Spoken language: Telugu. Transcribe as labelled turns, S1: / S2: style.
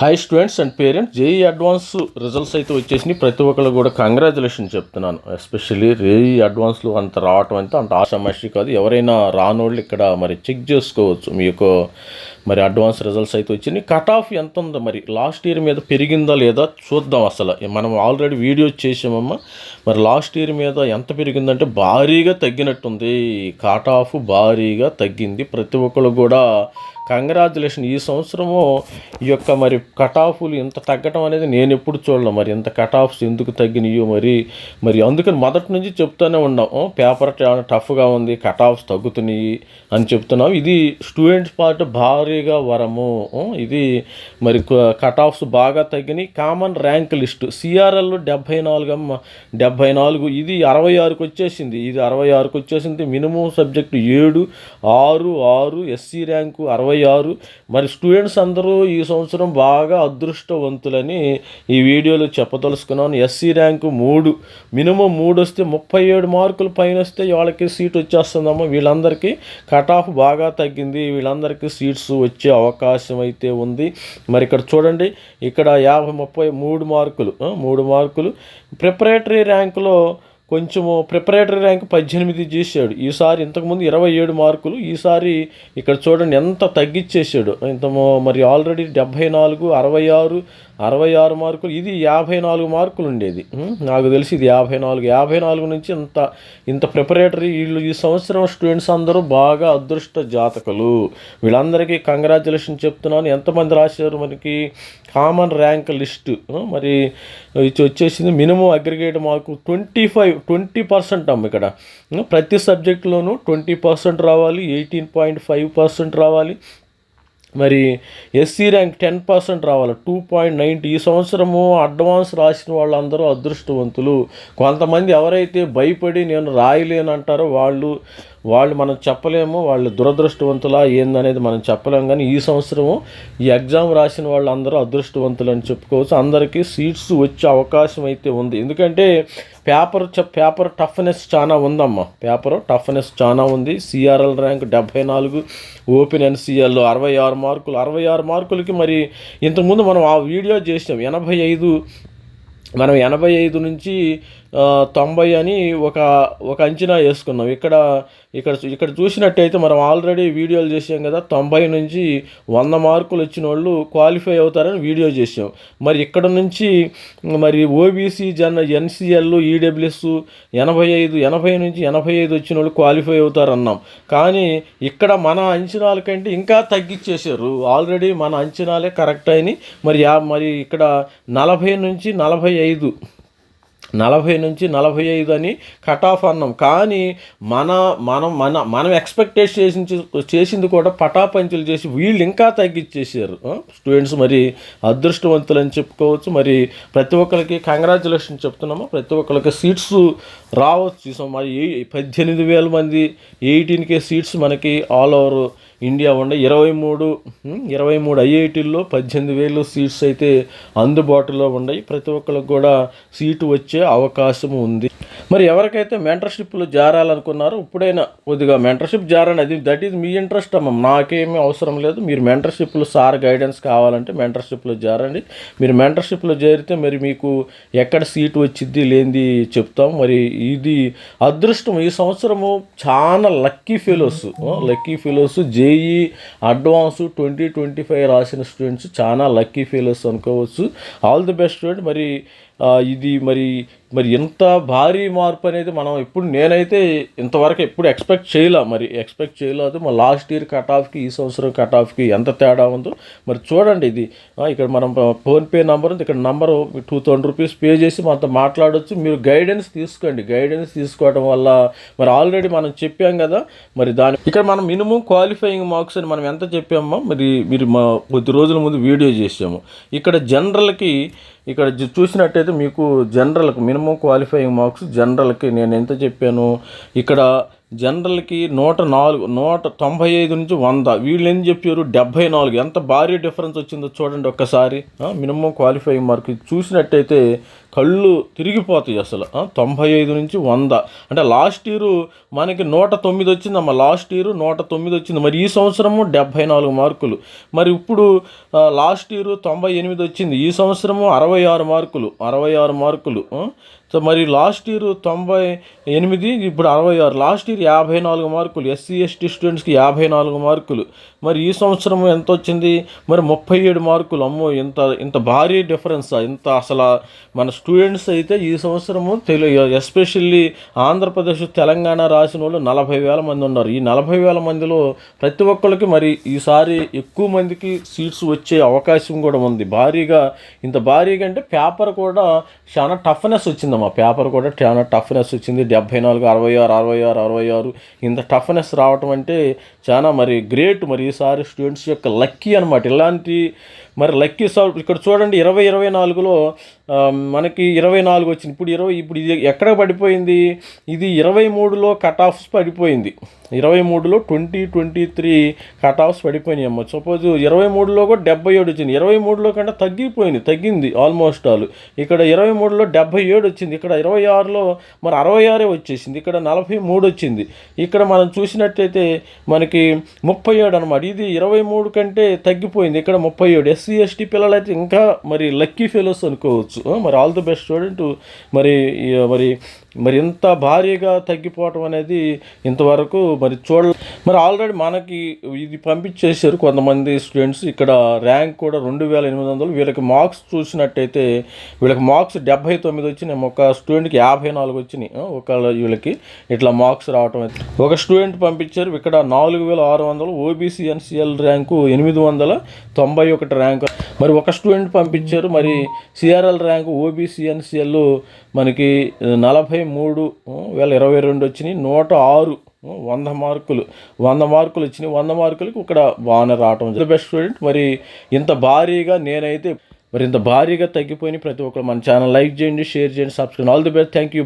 S1: Hi students and parents JEE advance results అయితే వచ్చేసినాయి. ప్రతి ఒక్కళ్ళు కూడా కంగ్రాచులేషన్ చెప్తున్నాను. ఎస్పెషల్లీ జేఈ అడ్వాన్స్లో అంత రావటం అంతా అంత ఆషామాషి కాదు. ఎవరైనా రానోళ్ళు ఇక్కడ మరి చెక్ చేసుకోవచ్చు. మీ యొక్క మరి అడ్వాన్స్ రిజల్ట్స్ అయితే వచ్చినాయి. కట్ ఆఫ్ ఎంత ఉందో మరి? లాస్ట్ ఇయర్ మీద పెరిగిందా లేదా చూద్దాం అసలు. మనం ఆల్రెడీ వీడియో చేసామమ్మా. మరి లాస్ట్ ఇయర్ మీద ఎంత పెరిగిందంటే భారీగా తగ్గినట్టుంది. కట్ ఆఫ్ భారీగా తగ్గింది. ప్రతి ఒక్కరు కూడా కంగ్రాచులేషన్ ఈ సంవత్సరము ఈ యొక్క మరి కట్ ఆఫ్లు ఇంత తగ్గటం అనేది నేను ఎప్పుడు చూడలే మరి. ఇంత కట్ ఆఫ్స్ ఎందుకు తగ్గినాయో మరి. మరి అందుకని మొదటి నుంచి చెప్తూనే ఉన్నాం. పేపర్ టఫ్గా ఉంది కట్ ఆఫ్స్ తగ్గుతున్నాయి అని చెప్తున్నాం. ఇది స్టూడెంట్స్ పార్ట్ భారీ భారీగా వరము. ఇది మరి కట్ ఆఫ్స్ బాగా తగ్గినాయి. కామన్ ర్యాంక్ లిస్ట్ సిఆర్ఎల్ డెబ్భై నాలుగు అమ్మ డెబ్భై నాలుగు ఇది అరవై ఆరుకు వచ్చేసింది. ఇది అరవై ఆరుకు వచ్చేసింది. మినిమం సబ్జెక్టు ఏడు ఆరు ఆరు ఎస్సీ ర్యాంకు అరవై ఆరు. మరి స్టూడెంట్స్ అందరూ ఈ సంవత్సరం బాగా అదృష్టవంతులని ఈ వీడియోలో చెప్పదలుచుకున్నాను. ఎస్సీ ర్యాంకు మూడు. మినిమం మూడు వస్తే ముప్పై ఏడు మార్కులు పైన వస్తే వాళ్ళకి సీట్ వచ్చేస్తుందమ్మా. వీళ్ళందరికీ కట్ ఆఫ్ బాగా తగ్గింది. వీళ్ళందరికీ సీట్స్ వచ్చే అవకాశం అయితే ఉంది. మరి ఇక్కడ చూడండి ఇక్కడ యాభై ముప్పై మూడు మార్కులు మూడు మార్కులు. ప్రిపరేటరీ ర్యాంకులో కొంచెము ప్రిపరేటరీ ర్యాంక్ పద్దెనిమిది చేశాడు. ఈసారి ఇంతకుముందు ఇరవై ఏడు మార్కులు ఈసారి ఇక్కడ చూడండి ఎంత తగ్గించేసాడు ఇంత మరి ఆల్రెడీ డెబ్భై నాలుగు అరవై ఆరు అరవై ఆరు మార్కులు ఇది యాభై నాలుగు మార్కులు ఉండేది నాకు తెలిసి ఇది యాభై నాలుగు. యాభై నాలుగు నుంచి ఇంత ఇంత ప్రిపరేటరీ వీళ్ళు ఈ సంవత్సరం స్టూడెంట్స్ అందరూ బాగా అదృష్ట జాతకులు. వీళ్ళందరికీ కంగ్రాచులేషన్ చెప్తున్నాను. ఎంతమంది రాశారు మనకి? Common rank list. మరి వచ్చేసింది minimum aggregate mark twenty five twenty percent అమ్మ ఇక్కడ. ప్రతి సబ్జెక్టులోనూ ట్వంటీ పర్సెంట్ రావాలి ఎయిటీన్ పాయింట్ ఫైవ్ పర్సెంట్ రావాలి. మరి ఎస్సీ ర్యాంక్ టెన్ పర్సెంట్ రావాలి. టూ పాయింట్ నైంటీ ఈ సంవత్సరము అడ్వాన్స్ రాసిన వాళ్ళందరూ అదృష్టవంతులు. కొంతమంది ఎవరైతే భయపడి నేను రాయలేను అంటారో వాళ్ళు వాళ్ళు మనం చెప్పలేము వాళ్ళు దురదృష్టవంతులా ఏందనేది మనం చెప్పలేము కానీ ఈ సంవత్సరము ఈ ఎగ్జామ్ రాసిన వాళ్ళందరూ అదృష్టవంతులు అని చెప్పుకోవచ్చు. అందరికీ సీట్స్ వచ్చే అవకాశం అయితే ఉంది. ఎందుకంటే పేపర్ చె- పేపర్ టఫ్నెస్ చాలా ఉందమ్మా. పేపర్ టఫ్నెస్ చాలా ఉంది. సిఆర్ఎల్ ర్యాంక్ డెబ్బై నాలుగు ఓపెన్ ఎన్సిఎల్ అరవై ఆరు మార్కులు. అరవై ఆరు మార్కులకి మరి ఇంతకుముందు మనం ఆ వీడియో చేసాం ఎనభై ఐదు మనం ఎనభై ఐదు నుంచి తొంభై అని ఒక ఒక అంచనా వేసుకున్నాం. ఇక్కడ ఇక్కడ ఇక్కడ చూసినట్టయితే మనం ఆల్రెడీ వీడియోలు చేసాం కదా తొంభై నుంచి వంద మార్కులు వచ్చిన వాళ్ళు క్వాలిఫై అవుతారని వీడియో చేసాం. మరి ఇక్కడ నుంచి మరి ఓబీసీ జన ఎన్సిఎల్ ఈడబ్ల్యూఎస్ ఎనభై ఐదు ఎనభై నుంచి ఎనభై ఐదు వచ్చిన వాళ్ళు క్వాలిఫై అవుతారన్నాం. కానీ ఇక్కడ మన అంచనాల కంటే ఇంకా తగ్గించేశారు ఆల్రెడీ మన అంచనాలే కరెక్ట్ అయినాయి. మరి యా మరి ఇక్కడ నలభై నుంచి నలభై ఐదు నలభై నుంచి నలభై ఐదు అని కట్ ఆఫ్ అన్నాం. కానీ మన మనం మన మనం ఎక్స్పెక్టేషన్ చేసి చేసింది కూడా పటాపంచులు చేసి వీళ్ళు ఇంకా తగ్గించేసారు స్టూడెంట్స్ మరి అదృష్టవంతులు అని చెప్పుకోవచ్చు. మరి ప్రతి ఒక్కరికి కంగ్రాచులేషన్ చెప్తున్నాము. ప్రతి ఒక్కరికి సీట్స్ రావచ్చు. మరి ఏ- పద్దెనిమిది వేల మంది ఎయిటీన్కే సీట్స్ మనకి ఆల్ ఓవర్ ఇండియా ఉండే ఇరవై మూడు ఇరవై మూడు ఐఐటీల్లో పద్దెనిమిది వేలు సీట్స్ అయితే అందుబాటులో ఉన్నాయి. ప్రతి ఒక్కరికి కూడా సీటు వచ్చే అవకాశం ఉంది. మరి ఎవరికైతే మెంటర్షిప్లు జారాలనుకున్నారో ఇప్పుడైనా కొద్దిగా మెంటర్షిప్ జారండి అది దట్ ఈజ్ మీ ఇంట్రెస్ట్ అమ్మ. నాకేమీ అవసరం లేదు. మీరు మెంటర్షిప్లు సార్ గైడెన్స్ కావాలంటే మెంటర్షిప్లో జారండి. మీరు మెంటర్షిప్లో చేరితే మరి మీకు ఎక్కడ సీటు వచ్చింది లేనిది చెప్తాం. మరి ఇది అదృష్టం. ఈ సంవత్సరము చాలా lucky fellows lucky fellows JEE advance twenty twenty five రాసిన స్టూడెంట్స్ చాలా లక్కీ ఫీలర్స్ అనుకోవచ్చు. All the best student. మరి ఇది మరి మరి ఎంత భారీ మార్పు అనేది మనం ఇప్పుడు నేనైతే ఇంతవరకు ఎప్పుడు ఎక్స్పెక్ట్ చేయలే మరి. ఎక్స్పెక్ట్ చేయలేదు. మా లాస్ట్ ఇయర్ కట్ ఆఫ్కి ఈ సంవత్సరం కట్ ఆఫ్కి ఎంత తేడా ఉందో మరి చూడండి ఇది. ఇక్కడ మనం ఫోన్పే నంబర్ ఉంది. ఇక్కడ number two thousand rupees pay చేసి మనతో మాట్లాడొచ్చు. మీరు గైడెన్స్ తీసుకోండి. గైడెన్స్ తీసుకోవడం వల్ల మరి ఆల్రెడీ మనం చెప్పాం కదా. మరి దాని ఇక్కడ మనం మినిమం క్వాలిఫైయింగ్ మార్క్స్ అని మనం ఎంత చెప్పామో మరి మీరు మా కొద్ది రోజుల ముందు వీడియో చేసాము. ఇక్కడ జనరల్కి ఇక్కడ చూసినట్టయితే మీకు జనరల్కి మినిమం క్వాలిఫైయింగ్ మార్క్స్ జనరల్కి నేను ఎంత చెప్పాను? ఇక్కడ జనరల్కి నూట నాలుగు నూట తొంభై ఐదు నుంచి వంద. వీళ్ళు ఏం చెప్పారు? డెబ్బై నాలుగు. ఎంత భారీ డిఫరెన్స్ వచ్చిందో చూడండి ఒక్కసారి. మినిమం క్వాలిఫైయింగ్ మార్క్ చూసినట్టయితే కళ్ళు తిరిగిపోతాయి అసలు. తొంభై ఐదు నుంచి వంద. అంటే లాస్ట్ ఇయర్ మనకి నూట తొమ్మిది వచ్చిందమ్మా లాస్ట్ ఇయర్ నూట తొమ్మిది వచ్చింది. మరి ఈ సంవత్సరము డెబ్భై నాలుగు మార్కులు. మరి ఇప్పుడు లాస్ట్ ఇయర్ తొంభై ఎనిమిది వచ్చింది. ఈ సంవత్సరము అరవై ఆరు మార్కులు. అరవై ఆరు మార్కులు సో మరి లాస్ట్ ఇయర్ తొంభై ఎనిమిది ఇప్పుడు అరవై ఆరు లాస్ట్ ఇయర్ యాభై నాలుగు మార్కులు. ఎస్సీ ఎస్టీ స్టూడెంట్స్కి యాభై నాలుగు మార్కులు. మరి ఈ సంవత్సరం ఎంత వచ్చింది? మరి ముప్పై ఏడు మార్కులు. అమ్మో ఇంత ఇంత భారీ డిఫరెన్స్? ఇంత అసలు మన స్టూడెంట్స్ అయితే ఈ సంవత్సరము తెలుగు ఎస్పెషల్లీ ఆంధ్రప్రదేశ్ తెలంగాణ రాసిన వాళ్ళు నలభై వేల మంది ఉన్నారు. ఈ నలభై వేల మందిలో ప్రతి ఒక్కరికి మరి ఈసారి ఎక్కువ మందికి సీట్స్ వచ్చే అవకాశం కూడా ఉంది. భారీగా ఇంత భారీగా అంటే పేపర్ కూడా చాలా టఫ్నెస్ వచ్చిందమ్మా. పేపర్ కూడా చాలా టఫ్నెస్ వచ్చింది. డెబ్బై నాలుగు అరవై ఆరు అరవై ఆరు అరవై ఆరు ఇంత టఫ్నెస్ రావటం అంటే చాలా మరి గ్రేట్. మరి ఈసారి స్టూడెంట్స్ యొక్క లక్కీ అనమాట ఇలాంటి మరి లక్కీ సాల్ట్ ఇక్కడ చూడండి ఇరవై ఇరవై నాలుగులో మనకి ఇరవై నాలుగు వచ్చింది. ఇప్పుడు ఇరవై ఇప్పుడు ఇది ఎక్కడ పడిపోయింది? ఇది ఇరవై మూడులో కట్ ఆఫ్స్ పడిపోయింది. ఇరవై మూడులో twenty twenty three cut offs పడిపోయినాయి అమ్మ. సపోజ్ ఇరవై మూడులో కూడా డెబ్బై ఏడు వచ్చింది. ఇరవై మూడులో కంటే తగ్గిపోయింది తగ్గింది ఆల్మోస్ట్ ఆల్ ఇక్కడ ఇరవై మూడులో డెబ్బై ఏడు వచ్చింది. ఇక్కడ ఇరవై ఆరులో మరి అరవై ఆరే వచ్చేసింది. ఇక్కడ నలభై మూడు వచ్చింది. ఇక్కడ మనం చూసినట్టయితే మనకి ముప్పై ఏడు అనమాట ఇది ఇరవై మూడు కంటే తగ్గిపోయింది. ఇక్కడ ముప్పై ఏడు. ఎస్సీ ఎస్టీ పిల్లలైతే ఇంకా మరి లక్కీ ఫెలోస్ అనుకోవచ్చు. మరి ఆల్ ది బెస్ట్ స్టూడెంట్ మరి మరి మరి ఇంత భారీగా తగ్గిపోవటం అనేది ఇంతవరకు మరి చూడ మరి ఆల్రెడీ మనకి ఇది పంపించేశారు కొంతమంది స్టూడెంట్స్. ఇక్కడ ర్యాంక్ కూడా రెండు వేల ఎనిమిది వందలు. వీళ్ళకి మార్క్స్ చూసినట్టయితే వీళ్ళకి మార్క్స్ డెబ్బై తొమ్మిది వచ్చినాయి. ఒక స్టూడెంట్కి యాభై నాలుగు వచ్చినాయి. ఒక వీళ్ళకి ఇట్లా మార్క్స్ రావటం అయితే. ఒక స్టూడెంట్ పంపించారు. ఇక్కడ నాలుగు వేల ఆరు వందలు. ఓబీసీ ఎన్సిఎల్ ర్యాంకు ఎనిమిది వందల తొంభై ఒకటి ర్యాంకు. మరి ఒక స్టూడెంట్ పంపించారు. మరి సిఆర్ఎల్ ర్యాంకు ఓబీసీ ఎన్సిఎల్ మనకి నలభై మూడు వేల ఇరవై రెండు వచ్చినాయి. నూట ఆరు వంద మార్కులు. వంద మార్కులు వచ్చినాయి. వంద మార్కులకి ఇక్కడ బాగానే రావటం బెస్ట్ స్టూడెంట్ మరి ఇంత భారీగా నేనైతే మరి ఇంత భారీగా తగ్గిపోయిన ప్రతి ఒక్కరు మన ఛానల్. లైక్ చేయండి షేర్ చేయండి subscribe all the best. Thank you.